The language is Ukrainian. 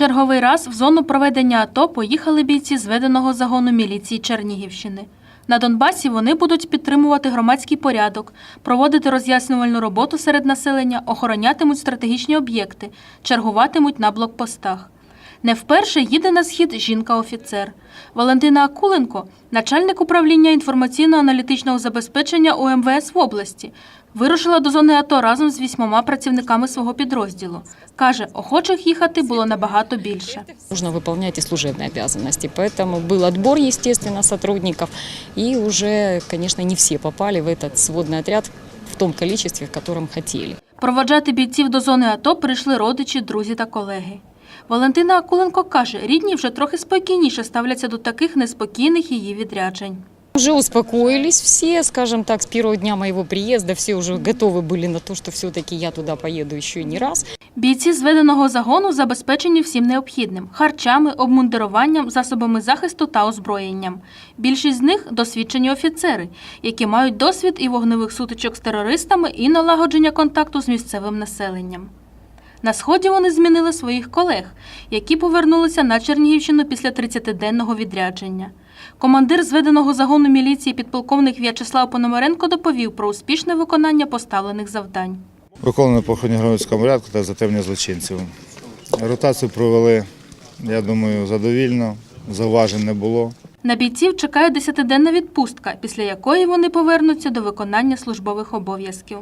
Черговий раз в зону проведення АТО поїхали бійці зведеного загону міліції Чернігівщини. На Донбасі вони будуть підтримувати громадський порядок, проводити роз'яснювальну роботу серед населення, охоронятимуть стратегічні об'єкти, чергуватимуть на блокпостах. Не вперше їде на схід жінка-офіцер. Валентина Акуленко, начальник управління інформаційно-аналітичного забезпечення УМВС в області, вирушила до зони АТО разом з вісьмома працівниками свого підрозділу. Каже, охочих їхати було набагато більше. Нужно выполнять и служебные обязанности. Поэтому был отбор, естественно, сотрудников. И уже, конечно, не все попали в этот сводный отряд в том количестве, в котором хотели. Проводжати бійців до зони АТО прийшли родичі, друзі та колеги. Валентина Акуленко каже, рідні вже трохи спокійніше ставляться до таких неспокійних її відряджень. Уже успокоились все, скажем так, с первого дня моего приезда. Все уже готовы были на то, что все-таки я туда поеду еще не раз. Бійці зведеного загону забезпечені всім необхідним – харчами, обмундируванням, засобами захисту та озброєнням. Більшість з них – досвідчені офіцери, які мають досвід і вогневих сутичок з терористами, і налагодження контакту з місцевим населенням. На сході вони змінили своїх колег, які повернулися на Чернігівщину після 30-денного відрядження. Командир зведеного загону міліції підполковник В'ячеслав Пономаренко доповів про успішне виконання поставлених завдань. Виконано по охороні громадського порядку та затемнення злочинців. Ротацію провели, я думаю, задовільно, зауважень не було. На бійців чекає 10-денна відпустка, після якої вони повернуться до виконання службових обов'язків.